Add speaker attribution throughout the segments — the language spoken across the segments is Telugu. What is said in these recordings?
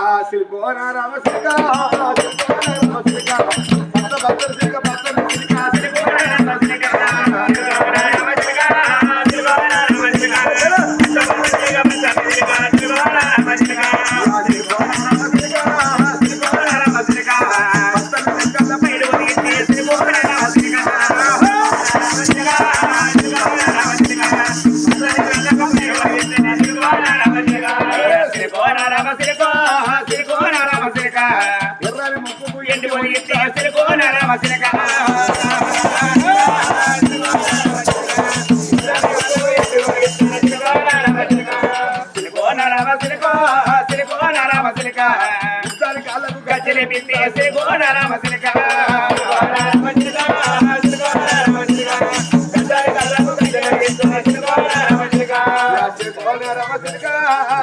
Speaker 1: ఆ సిరికోన రామసిరిక సిరికోన రామసిరిక భక్త భక్తుల సిరిక భక్తుల సిరిక సిరికోన రామసిరిక ఆ సిరికోన రామసిరిక సిరికోన రామసిరిక భక్తుల సిరికలపై ఒదిగితే సిరికోన రామసిరిక ఎర్రని ముక్కుకు ఎండి ఒదిగితే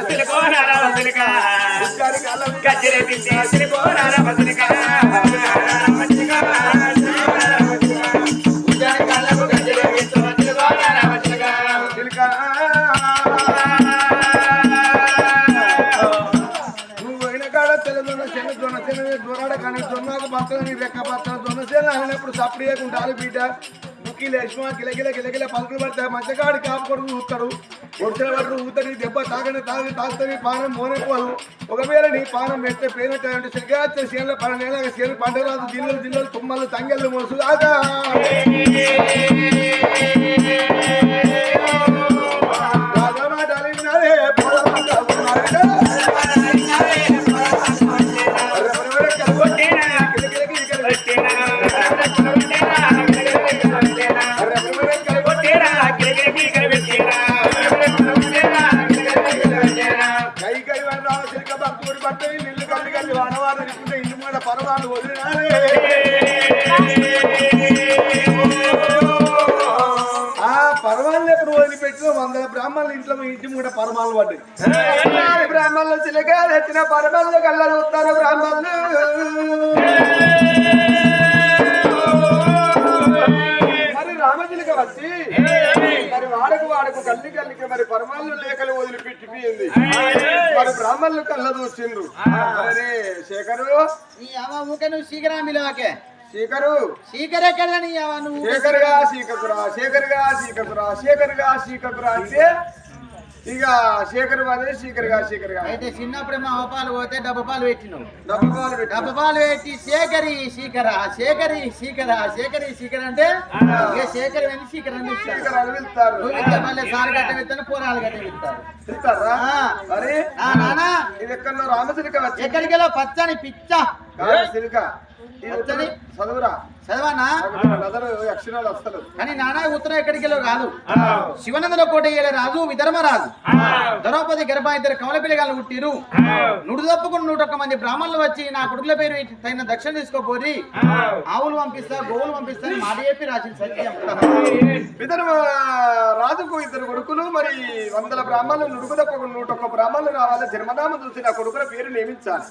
Speaker 1: సిరికోన రామసిరిక ఇద్దరి కాళ్ళకు గజ్జెలు పెట్టి సిరికోన రామసిరిక దొన్నకు పక్కన రెక్క పక్కన దొన్న చెన్న అయినప్పుడు సప్పుడు చేయకుంటారు బీట ముక్కి లక్ష్మ గిలగిల గిలగిల పలుకులు పడితే మధ్యకాడి కాపు కొడుకు ఊతాడు. ఒడిచిన వాడు ఊతని దెబ్బ తాగని తాగి తాగుతుంది పానం మోనైపోదు. ఒకవేళ నీ పానం పెట్టే పేరంటే సిగ్గాచే సీన్ల పని నెల సీన్లు పంట రాదు దిల్లు దిల్లు తుమ్మలు తంగెళ్ళు మోసు దాకా సిరిక భక్తుడి పట్టయి నిల్లు కల్లి కల్లి వాడవాడు ఇల్లు వదిలినారే ఆ పరమాలను ఎప్పుడు వదిలిపెట్టిన వందల బ్రాహ్మణుల ఇంట్లో మీ ఇంటి మూడ పరమాలు పడ్డాయి బ్రాహ్మణులు చిలక తెచ్చిన పరమాలు కళ్ళలు వస్తారు బ్రాహ్మణులు మరి రామచిలిక వచ్చి వాడకు కల్లి కల్లికి మరి పరమాలు లేఖలు వదిలిపెట్టిపోయింది మరి బ్రాహ్మణులు కళ్ళ చూసిండ్రు అరే శేఖరు?
Speaker 2: నీ అమ్మ ఊకే నువ్వు శీఘ్రం పిలవకే
Speaker 1: శేఖరు?
Speaker 2: శీఘ్ర ఎక్కడ నీ అమ్మ నువ్వు?
Speaker 1: శేఖర్గా శీకకురా శేఖర్గా శీకకురా శేఖర్గా శీకకురా అంటే ఇక శేఖర్ అదే శీకర్గా శీకర్గా
Speaker 2: అయితే చిన్నప్పుడే మా అవ్వపాలు పోతే డబ్బపాలు పెట్టినావు.
Speaker 1: డబ్బు పాలు పెట్టా
Speaker 2: డబ్బపాలు పెట్టి శేఖరి శీకర శేఖరి శీకర శేఖరి శీకర అంటే ఇక శేఖర్ అని శీకర అని
Speaker 1: శీకర్ అని వెళ్తారు
Speaker 2: మళ్ళీ సారు గట్ట విత్తాను పోరాలు గట్ట
Speaker 1: వెళ్తారా. అరే
Speaker 2: నానా.
Speaker 1: ఇది ఎక్కడో రామచిలిక వచ్చి
Speaker 2: ఎక్కడికి పచ్చని పిచ్చ.
Speaker 1: సిలిక ఇది
Speaker 2: వచ్చని?
Speaker 1: చదువురా.
Speaker 2: చదవనా?
Speaker 1: నదరు అక్షరాలు వస్తలు
Speaker 2: కానీ నానా ఉత్తరం ఎక్కడికి కాదు శివనందన కోట ఏలే రాజు విధర్మరాజు ద్రౌపది గర్భ ఇద్దరు కమల పిల్లగాళ్ళు పుట్టిరు నుడు తప్పుకుని నూట ఒక్క మంది బ్రాహ్మణులు వచ్చి నా కొడుకుల పేరు తగిన దక్షిణ తీసుకోపోరి. ఆవులు పంపిస్తా గోవులు పంపిస్తా అని మాట చెప్పి రాసిన సత్యం.
Speaker 1: ఇద్దరు రాజుకు ఇద్దరు కొడుకులు మరి వందల బ్రాహ్మణులు నుడుగు తప్ప నూట ఒక్క బ్రాహ్మణులు రావాలి. జన్మనామం చూసి నా కొడుకుల పేరు నియమించాలి.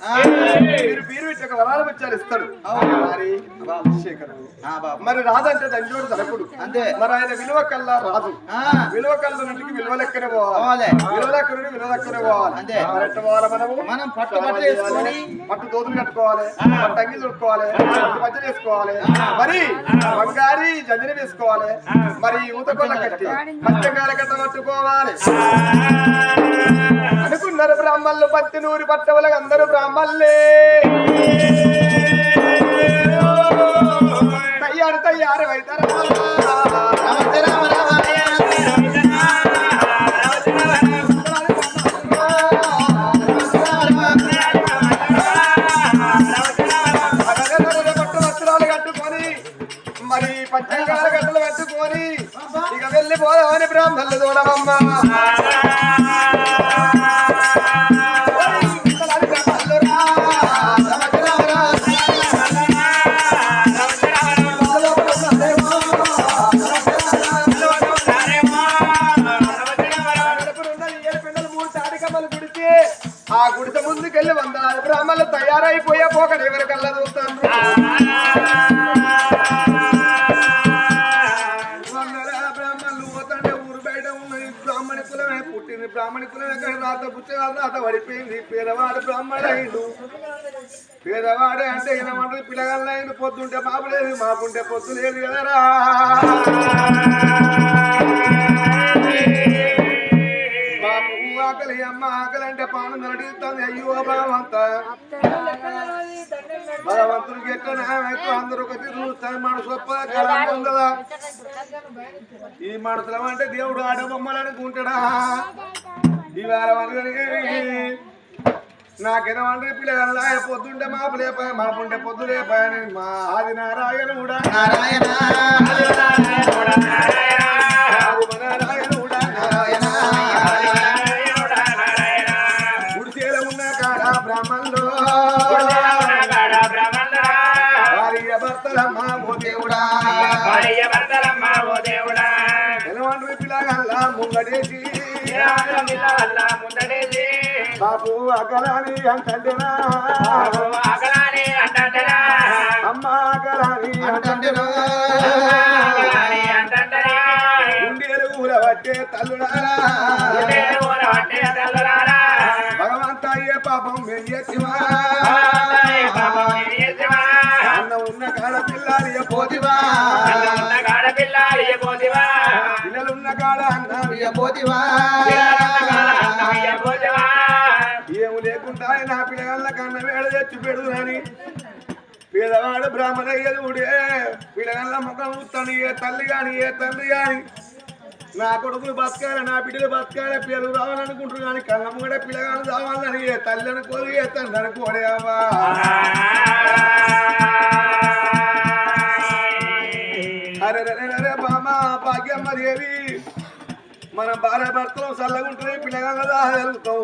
Speaker 1: మీరు పేరు ఇట్లా వరాలు ఇస్తాడు మరి మరి రాజు అంటే దండోడు ధనకుడు
Speaker 2: అంతే
Speaker 1: మరి ఆయన విలువ కల్లా రాజు.
Speaker 2: ఆ,
Speaker 1: విలువ కళ్ళ నుండి విలువ లెక్కనే పోవాలి. విలువ లెక్క నుండి విలువ లెక్కనే పోవాలి.
Speaker 2: అంతే.
Speaker 1: పోవాలి మనము?
Speaker 2: మనం పట్టు బట్టలు వేసుకొని?
Speaker 1: పట్టు దోతులు కట్టుకోవాలి. పట్టు అంగిలు దొరుకుకోవాలి. పట్టు మధ్యలు వేసుకోవాలి. మరి బంగారి జంజని వేసుకోవాలి. మరి ఊతకొల్ల కట్టి మత్స్యకాల కట్ట పట్టుకోవాలి. అనుకున్నారు బ్రాహ్మణులు పత్తి నూరి పట్టవలకు అందరూ బ్రాహ్మణులే. పోదామని బ్రాహ్మణులు చూడమమ్మా పేదవాడే అంటే ఏమంటారు పిల్లగాళ్ళు పొద్దుంటే మాపు లేదు మాపుంటే పొద్దు లేదు కదరా. బాపు ఆకలి అమ్మ ఆకలి అంటే పానం నడిస్తుంది అయ్యో భగవంత. భగవంతుడికి ఎట్లా న్యాయమైతే అందరూ ఒకటి చూస్తాను మనసు పొందదా ఈ మనసులం అంటే దేవుడు ఆడబొమ్మలు అనుకుంటాడా? ఇవాళ నాకేమంటే పిల్లగల్లా పొద్దుంటే మాపు లేపాయ మాపుంటే పొద్దు లేపాయని మా ఆది నారాయణ కూడా.
Speaker 2: నారాయణ
Speaker 1: నారాయణ కూడా బాబు అకలాని అంటేనా అమ్మ అకలాని
Speaker 2: అంటంటేనా
Speaker 1: గుండెలు ఊర పట్టే తల్లుడారా భగవంత అయ్యే పాపం వెయ్యచ్చివా అన్న ఉన్న కాడ పిల్లాలి పోతివా? పిల్లలున్న కాడ అన్న
Speaker 2: పోతివా?
Speaker 1: తెచ్చి పెడుదునని పేదవాడు బ్రాహ్మణయ్యదుడే పిల్లగాళ్ళ ముఖం ఉత్తని ఏ తల్లి కాని ఏ తండ్రి కానీ నా కొడుకులు బతకాలి నా బిడ్డలు బతకాలి పేరు రావాలనుకుంటారు కానీ కళ్ళ ముంగడ పిల్లగాలు రావాలని ఏ తల్లి అనుకోదు ఏ తండ్రి అనుకోడే అవ్వా. అరే అరే అరే బామ భాగ్యమ్మ దేవి. మన భార్య భర్తలు చల్లగుంటుంది పిల్లగా వెళ్తాం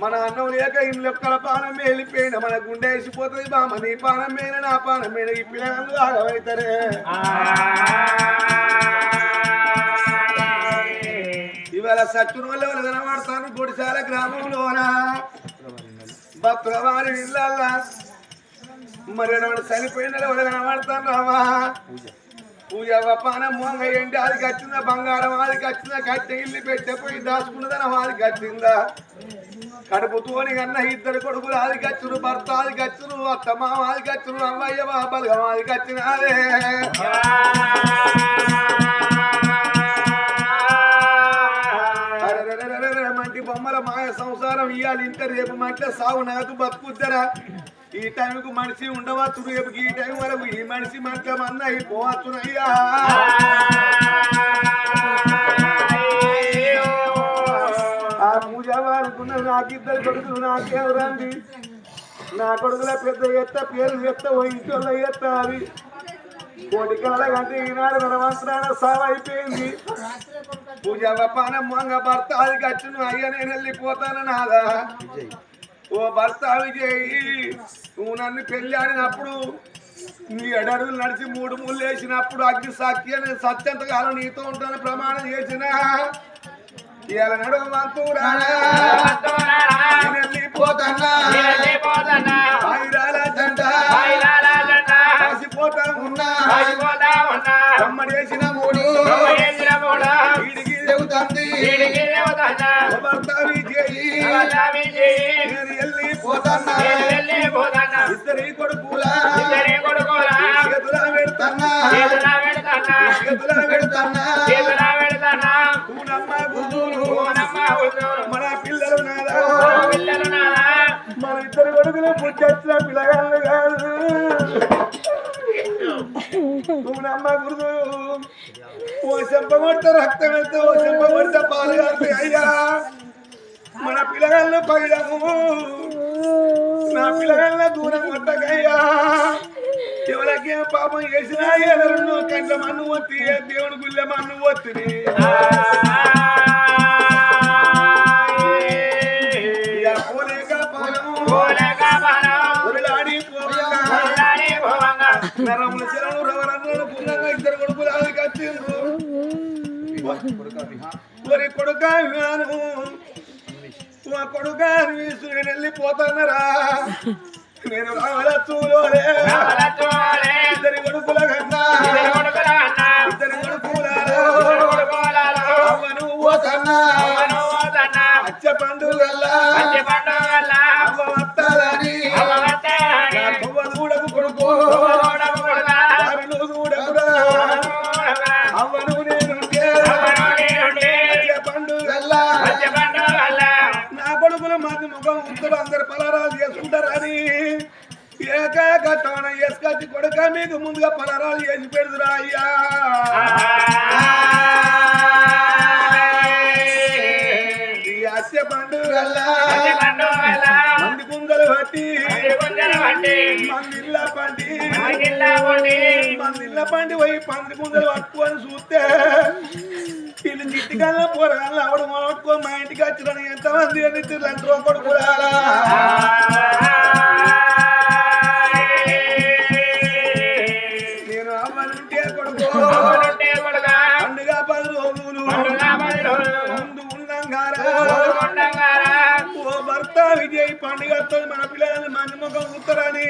Speaker 1: మన అన్నం లేక ఇన్ని లెక్కల పానం వెళ్ళిపోయిన మన గుండె వేసిపోతుంది బామ్మ. నీ పానం మీద నా పానం మీద ఈ పిల్లలు ఆగవైతారే ఇవాళ సచ్చున వల్ల వాళ్ళు కనబడతాను గుడిసాల గ్రామంలోన? భక్తులవారి ఇళ్ళల్లా. మరి వాడు చనిపోయిన వాళ్ళు కనబడతాను రావా? పూజ పానం మొంగ ఏంటి అది కచ్చిందా బంగారం అది కచ్చిందా కట్టె ఇల్లు పెట్టిపోయి దాచుకున్నదా అది కచ్చిందా కడుపుతోని కన్నా ఇద్దరు కొడుకులు అది కచ్చురు భర్త అది కచ్చురు అత్త మామ అది కచ్చురు అమ్మయ్య బాబలుగా అది గచ్చినారే మంటి బొమ్మల మాయ సంసారం ఇవ్వాలి ఇంత రేపు మంటే సాగు నాకు బతుకుద్దరా. ఈ టైంకు మనిషి ఉండవచ్చు రేపు ఈ టైం వరకు ఈ మనిషి మంటే మన్న అయిపోవచ్చునయ్యా నాకు ఇద్దరు కొడుకులు నాకేం రండి నా కొడుకుల పెద్ద ఎత్త పేరు ఎత్త ఓ ఇంట్లో ఎత్త అది కోటి కళల కంటే ఈనాడు ధనవంతరాన సావు అయిపోయింది. పూజ పాన మంగ భర్త అది కట్టును అయ్య నేను వెళ్ళిపోతాను నాదా. ఓ భర్త విజయ్ నువ్వు నన్ను పెళ్ళి ఆడినప్పుడు నీ ఎడడుగులు నడిచి మూడు ముళ్ళు వేసినప్పుడు అగ్ని సాక్షి అని సత్యంత కాలం నీతో ఉంటాను ప్రమాణం చేసినా. ఇవాళ నడువు మంతురానా నేను వెళ్ళిపోతానా పైరాల జంట. కాసిపోతా ఉన్నా కమ్మడి వేసిన మూడు. వీడికి
Speaker 2: చెబుతుంది
Speaker 1: ఓ భర్త విజయ్ నేను వెళ్ళిపోతానా ఇద్దరి కొడుకుల. చేతుల మన పిల్లలు నాదా? మన ఇద్దరు కొడుకులు పుట్టొచ్చిన పిల్లగాళ్ళు కాదు. కూనమ్మ గురుదు ఓ చెంప కొడితే రక్తం వెళ్తే ఓ చెంప కొడితే పాలు కాస్తాయి అయ్యా. మన పిల్లగాళ్ళ పైడము నా పిల్లగాళ్ళ దూరం కొట్టకయ్యా. ఎవరికి పాపం చేసినా ఎదరును కంట మన్ను వత్తి ఏ దేవుని గుళ్ళె మన్ను వత్తిని ఇద్దరు కొడుకులు అది కట్టిండ్రు. ఒరి కొడుక మా కొడుక నేను వెళ్ళిపోతానరా నేను ఇద్దరి కొడుకుల కన్నా. కొడుక మీకు ముందుగా పలారాలు చేసి పెడుతురా అయ్యా. మంది కుందలు పట్టి
Speaker 3: మంచి గుంజలు పట్టి
Speaker 1: మంది ఇళ్ళ పండి
Speaker 3: మంగిల్లా ఉండి
Speaker 1: మంది ఇళ్ళ పండి పోయి పంది కుందలు పట్టుకొని చూస్తే వీళ్ళు చిట్టికల్లా పోరగాళ్ళు ఆవిడ మా ఇంటికి వచ్చిన ఎంతమంది అని తిరుగులంటారు కొడుకు పండుగ పది రోజులు.
Speaker 3: పండుగ పది రోజులు.
Speaker 1: ముందు ఉండంగారా?
Speaker 3: ఉండంగారా?
Speaker 1: ఓ భర్త విజయ్ పండుగ వస్తుంది మన ముఖం ఉత్తరని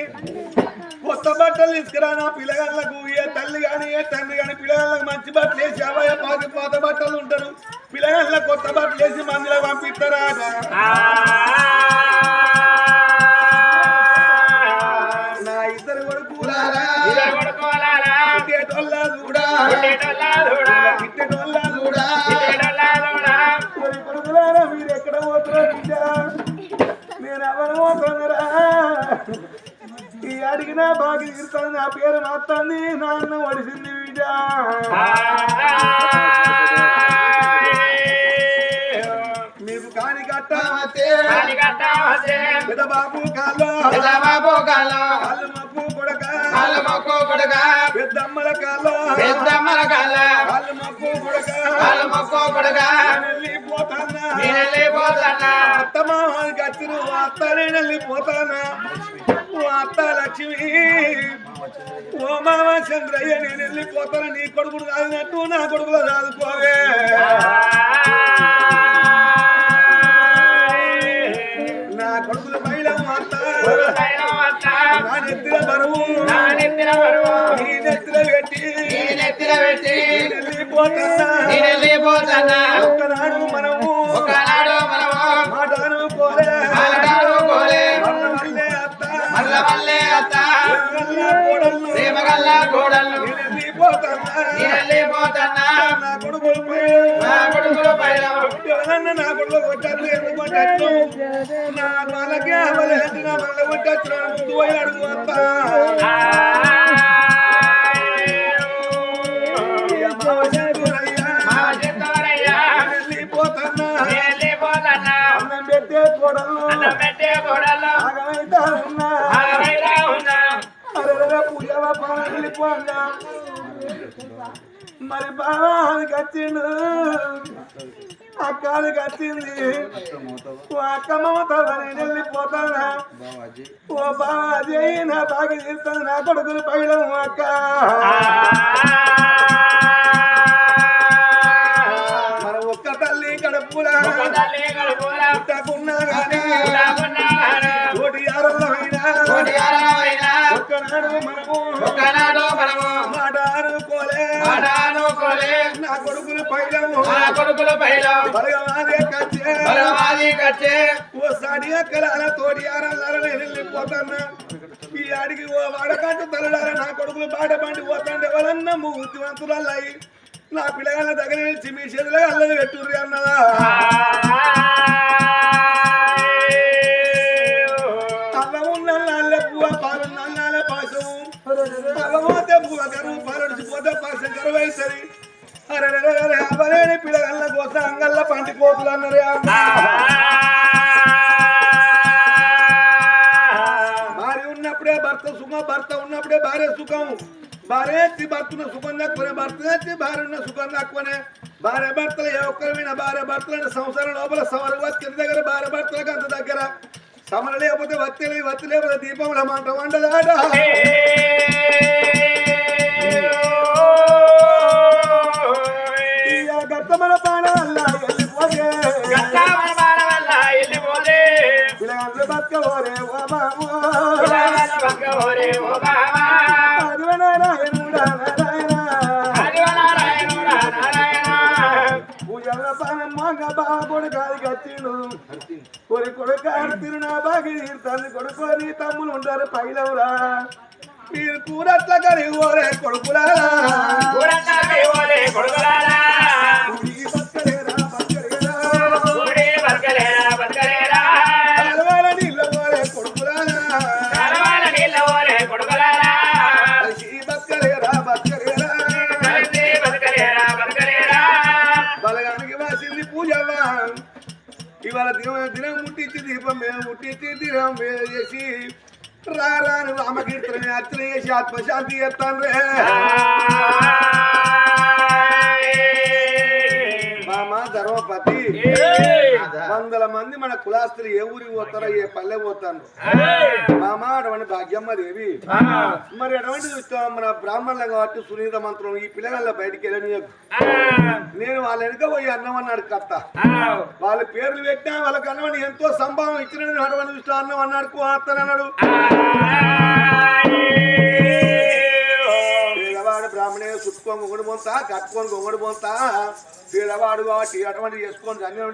Speaker 1: కొత్త బట్టలు తీసుకురా నా పిల్లగాళ్ళకు? ఏ తల్లి కానీ ఏ తండ్రి కానీ పిల్లగాళ్ళకి మంచి బట్టలు వేసి అవయ పాతి పాత బట్టలు ఉంటారు. పిల్లగాళ్ళ కొత్త బట్టలు వేసి మందిలో పంపిస్తారా? నా పేరు మాత్తాంది నాన్న ఒడిసింది బిడ్డ మీకు కాని కట్టామతే పెద్ద బాబు కాలో కాళ్ళు మప్పు కొడక పెద్దమ్మల కాలో కాళ్ళు మప్పు కొడక వెళ్ళిపోతానా అత్త మామానికి వచ్చిన అత్త నేను వెళ్ళిపోతానా ఓ అత్త లక్ష్మి ఓ మామ చంద్రయ్య నేను వెళ్ళిపోతాను? నీ కొడుకుడు కాదినట్టు నా కొడుకులో చదువుకోవే నా కొడుకులు అత్త నా నెత్తిన బరువు. నీ నెత్తిన పెట్టి నేను వెళ్ళిపోతానా? ఒక్కనాడు నేను వెళ్ళిపోతానా నా కొడుకులు ఎవరన్నా నా కొడుకు కొట్టారు ఎందుకు కొట్టచ్చు? నా వాళ్ళకే అవ్వలేదు నా మళ్ళీ కొట్టచ్చు ముందు పోయి అడుగు అత్త వెళ్ళిపోతానా అన్నం పెట్టే కోడళ్ళు ఆగమైతారన్నా అరే పూజవ పాన వెళ్ళిపోగా మరి బావానికి వచ్చిండు అక్కడికి వచ్చింది అక్క మమతని వెళ్ళిపోతానా? ఓ బాజీ నా బాగి తీస్తాను నా కొడుకులు పైడం అక్క. మన ఒక్క తల్లి కడుపులా? పుట్టకున్నా గానీ నా కొడుకులు
Speaker 3: కొడుకుల పైలో.
Speaker 1: కచ్చే.
Speaker 3: బలవాది కచ్చే.
Speaker 1: ఓ సాడి అక్కల తోటి ఆరాలను వెళ్ళిపోతాన్నా ఈ అడిగి ఓ వాడకంట తలడార నా కొడుకులు బాట పండి పోతాంటే ఎవరన్నా బుద్ధివంతులయ్యి నా పిల్లగాళ్ళ దగ్గర నిలిచి మీ చేతిలో అల్లది పెట్టుర్రి అన్నదా. అల్లము నల్లే పువ్వ పాలు నల్లాలే పాశము అల్లమోతే పువ్వ కరువు పాలడిచిపోతే కరువు అరే అవలేని పిల్లగల్ల కోసం అంగల్ల పంటి పోతులు అన్నరే భార్య ఉన్నప్పుడే భర్త సుఖం భర్త ఉన్నప్పుడే భార్య సుఖం. భార్య ఎత్తి భర్తను సుఖం తక్కువనే భర్త ఎత్తి భార్య ఉన్న సుఖం తక్కువనే భార్య భర్తలు ఏ ఒక్కరిమైనా భార్య భర్తలు సంవత్సరం లోపల సమర కింద దగ్గర భార్య భర్తలకు అంత దగ్గర. సమర లేకపోతే వత్తి లేదు వత్తి లేకపోతే దీపంలో మంట వండదాడా గట్టమల పాన వల్ల వెళ్ళిపోతే పిల్లగాళ్ళు బతకబోరే ఓ బాబు అదివనారాయణుడా నారాయణ పూజల కొడుకు నీ తమ్ములు ఉంటారు పైలవురా. మీరు కూరట్ల కలిగి ఓరే కొడుకులారా. ఇవాళ దినం దినం ముట్టించి దీపం మీద ముట్టించి దినం చేసి రా రాను రామకీర్తన అర్చన ఆత్మశాంతి చేస్తాను రే. మామ ధర్మపతి వందల మంది మన కులాస్తులు ఏ ఊరికి పోతారో ఏ పల్లె పోతాను మామ అటువంటి భాగ్యమ్మ దేవి. మరి ఎటువంటి చూస్తాం మన బ్రాహ్మణులు కాబట్టి సునీత మంత్రం ఈ పిల్లగాళ్ళ బయటికి వెళ్ళని నేను వాళ్ళ వెనుక పోయి అన్నం అన్నాడు కత్త వాళ్ళ పేర్లు పెట్టినా వాళ్ళకి అన్నవాడిని ఎంతో సంభావం ఇచ్చిన అటువంటి చూస్తా అన్నం అన్నాడు కోస్తాను అన్నాడు. పేదవాడు బ్రాహ్మణే చుట్టుకొని గొంగడు పోతా కట్టుకొని గొంగడు పోతా. పేదవాడు కాబట్టి అటువంటి చేసుకొని అన్నం